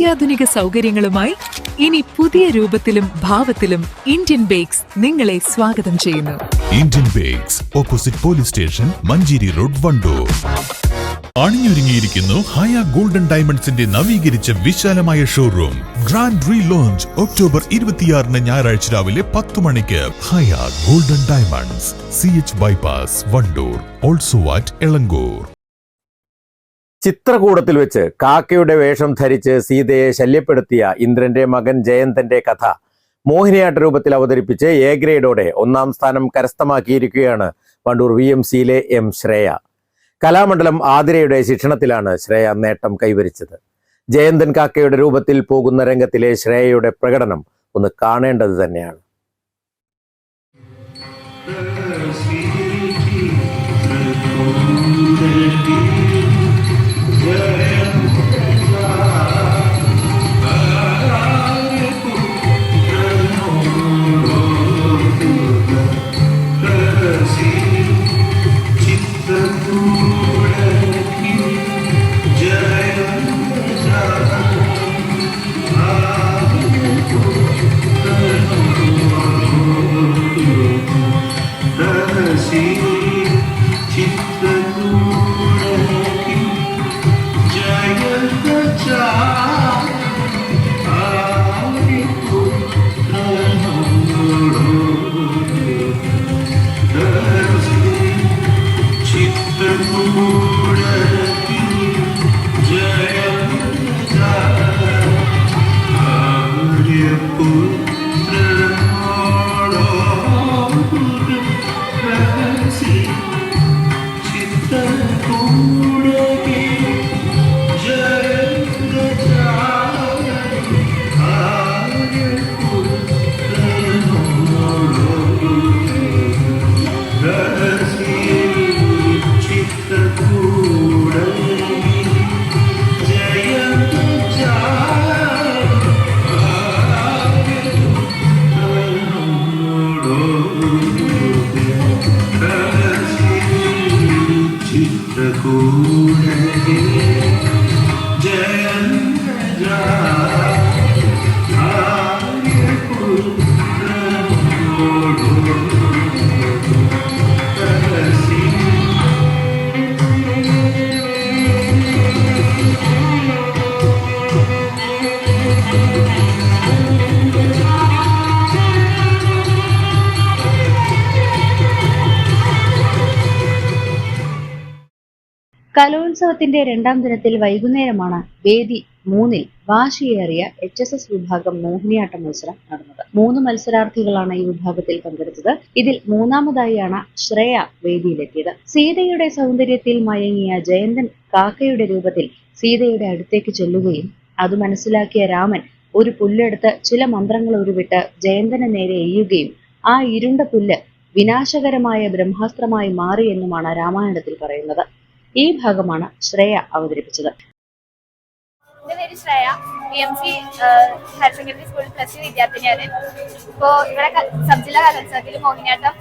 അത്യാധുനിക സൗകര്യങ്ങളുമായി ഇനി പുതിയ രൂപത്തിലും ഭാവത്തിലും ഇന്ത്യൻ ബേക്സ് നിങ്ങളെ സ്വാഗതം ചെയ്യുന്നു. Indian bakes opposite police station Manjeri road Wandoor. അണിഞ്ഞൊരുങ്ങിയിരിക്കുന്നു Haya golden ഡയമണ്ട്സിന്റെ നവീകരിച്ച വിശാലമായ showroom grand relaunch October ഇരുപത്തിയാറിന് ഞായറാഴ്ച രാവിലെ പത്ത് മണിക്ക്. Haya golden diamonds C H bypass Wandoor. Also at Elankur ചിത്രകൂടത്തിൽ വെച്ച് കാക്കയുടെ വേഷം ധരിച്ച് സീതയെ ശല്യപ്പെടുത്തിയ ഇന്ദ്രന്റെ മകൻ ജയന്തന്റെ കഥ മോഹിനിയാട്ട രൂപത്തിൽ അവതരിപ്പിച്ച് എ ഗ്രേഡോടെ ഒന്നാം സ്ഥാനം കരസ്ഥമാക്കിയിരിക്കുകയാണ് വണ്ടൂർ വി എം സിയിലെ എം ശ്രേയ. കലാമണ്ഡലം ആതിരയുടെ ശിക്ഷണത്തിലാണ് ശ്രേയ നേട്ടം കൈവരിച്ചത്. ജയന്തൻ കാക്കയുടെ രൂപത്തിൽ പോകുന്ന രംഗത്തിലെ ശ്രേയയുടെ പ്രകടനം ഒന്ന് കാണേണ്ടത് തന്നെയാണ്. Ooh. കലോത്സവത്തിന്റെ രണ്ടാം ദിനത്തിൽ വൈകുന്നേരമാണ് വേദി മൂന്നിൽ വാശിയേറിയ എച്ച് എസ് എസ് വിഭാഗം മോഹിനിയാട്ട മത്സരം നടന്നത്. മൂന്ന് മത്സരാർത്ഥികളാണ് ഈ വിഭാഗത്തിൽ പങ്കെടുത്തത്. ഇതിൽ മൂന്നാമതായാണ് ശ്രേയ വേദിയിലെത്തിയത്. സീതയുടെ സൗന്ദര്യത്തിൽ മയങ്ങിയ ജയന്തൻ കാക്കയുടെ രൂപത്തിൽ സീതയുടെ അടുത്തേക്ക് ചെല്ലുകയും അത് മനസ്സിലാക്കിയ രാമൻ ഒരു പുല്ലെടുത്ത് ചില മന്ത്രങ്ങൾ ഉരുവിട്ട് ജയന്തന് നേരെ എയ്യുകയും ആ ഇരുണ്ട പുല്ല് വിനാശകരമായ ബ്രഹ്മാസ്ത്രമായി മാറി എന്നുമാണ് രാമായണത്തിൽ പറയുന്നത്. ഈ ഭാഗമാണ് ശ്രേയ അവതരിപ്പിച്ചത്. എന്റെ പേര് Shreya. P M C higher secondary സ്കൂളിൽ പ്ലസ് ടു വിദ്യാർത്ഥിനിയാണ്. ഇപ്പോ ഇവിടെ ക- സബ് ജില്ലാ കലോത്സവത്തിൽ മോഹിനിയാട്ടം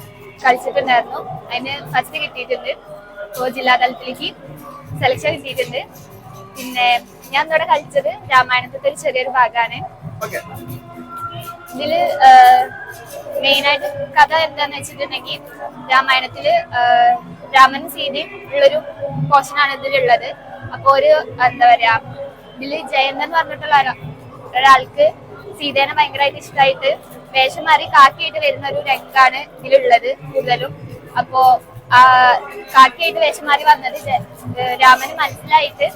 കളിച്ചിട്ടുണ്ടായിരുന്നു. അതിന് ഫസ്റ്റ് കിട്ടിയിട്ടുണ്ട്. ഇപ്പോൾ ജില്ലാ തലത്തിലേക്ക് സെലക്ഷൻ കിട്ടിയിട്ടുണ്ട്. പിന്നെ ഞാൻ ഇവിടെ കളിച്ചത് രാമായണത്തിന്റെ ഒരു ചെറിയൊരു ഭാഗമാണ് ഇതിൽ മെയിനായിട്ട് കഥ എന്താന്ന് വെച്ചിട്ടുണ്ടെങ്കിൽ രാമായണത്തിൽ രാമനും സീതയും ഉള്ളൊരു പോർഷനാണ് ഇതിലുള്ളത്. അപ്പൊ ഒരു എന്താ പറയാ ഇതിൽ ജയന്തൻ എന്ന് പറഞ്ഞിട്ടുള്ള ഒരാൾക്ക് സീതേനെ ഭയങ്കരമായിട്ട് ഇഷ്ടമായിട്ട് വേഷം മാറി കാക്കിയായിട്ട് വരുന്ന ഒരു രംഗാണ് ഇതിലുള്ളത് കൂടുതലും. അപ്പോ ആ കാക്കിയായിട്ട് വേഷം മാറി വന്നത് രാമന് മനസ്സിലായിട്ട്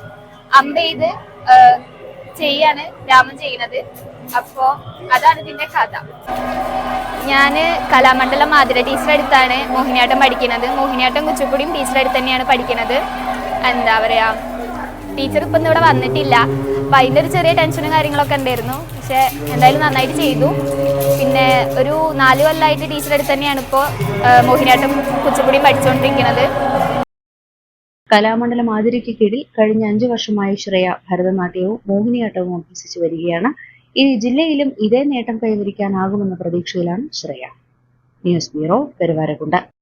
അമ്പ ചെയ്ത് ചെയ്യാണ് രാമൻ ചെയ്യുന്നത്. അപ്പോ അതാണ് ഇതിന്റെ കഥ. ഞാൻ കലാമണ്ഡലം മാതിര ടീച്ചറെ അടുത്താണ് മോഹിനിയാട്ടം പഠിക്കുന്നത്. മോഹിനിയാട്ടം കുച്ചിപ്പുടിയും ടീച്ചറെ അടുത്ത് തന്നെയാണ് പഠിക്കുന്നത്. എന്താ പറയാ ടീച്ചർ ഇപ്പം ഇവിടെ വന്നിട്ടില്ല. അപ്പൊ അതിന്റെ ഒരു ചെറിയ ടെൻഷനും കാര്യങ്ങളൊക്കെ ഉണ്ടായിരുന്നു. പക്ഷെ എന്തായാലും നന്നായിട്ട് ചെയ്തു. പിന്നെ ഒരു നാല് കൊല്ലമായിട്ട് ടീച്ചറെ അടുത്ത് തന്നെയാണ് ഇപ്പോൾ മോഹിനിയാട്ടം കുച്ചിപ്പുടിയും പഠിച്ചുകൊണ്ടിരിക്കുന്നത് കലാമണ്ഡലം ആതിരയ്ക്ക് കീഴിൽ കഴിഞ്ഞ അഞ്ചു വർഷമായി ശ്രേയ ഭരതനാട്യവും മോഹിനിയാട്ടവും അഭ്യസിച്ചു വരികയാണ്. ഇനി ജില്ലയിലും ഇതേ നേട്ടം കൈവരിക്കാനാകുമെന്ന പ്രതീക്ഷയിലാണ് Shreya. News bureau Peruvarakkund.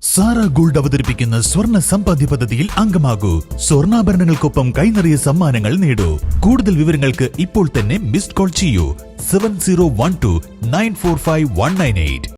Sara gold അവതരിപ്പിക്കുന്ന സ്വർണ സമ്പാദ്യ പദ്ധതിയിൽ അംഗമാകൂ. സ്വർണാഭരണങ്ങൾക്കൊപ്പം കൈനിറിയ സമ്മാനങ്ങൾ നേടൂ. കൂടുതൽ വിവരങ്ങൾക്ക് ഇപ്പോൾ തന്നെ മിസ്ഡ് കോൾ ചെയ്യൂ. Seven zero one two nine four five one nine eight.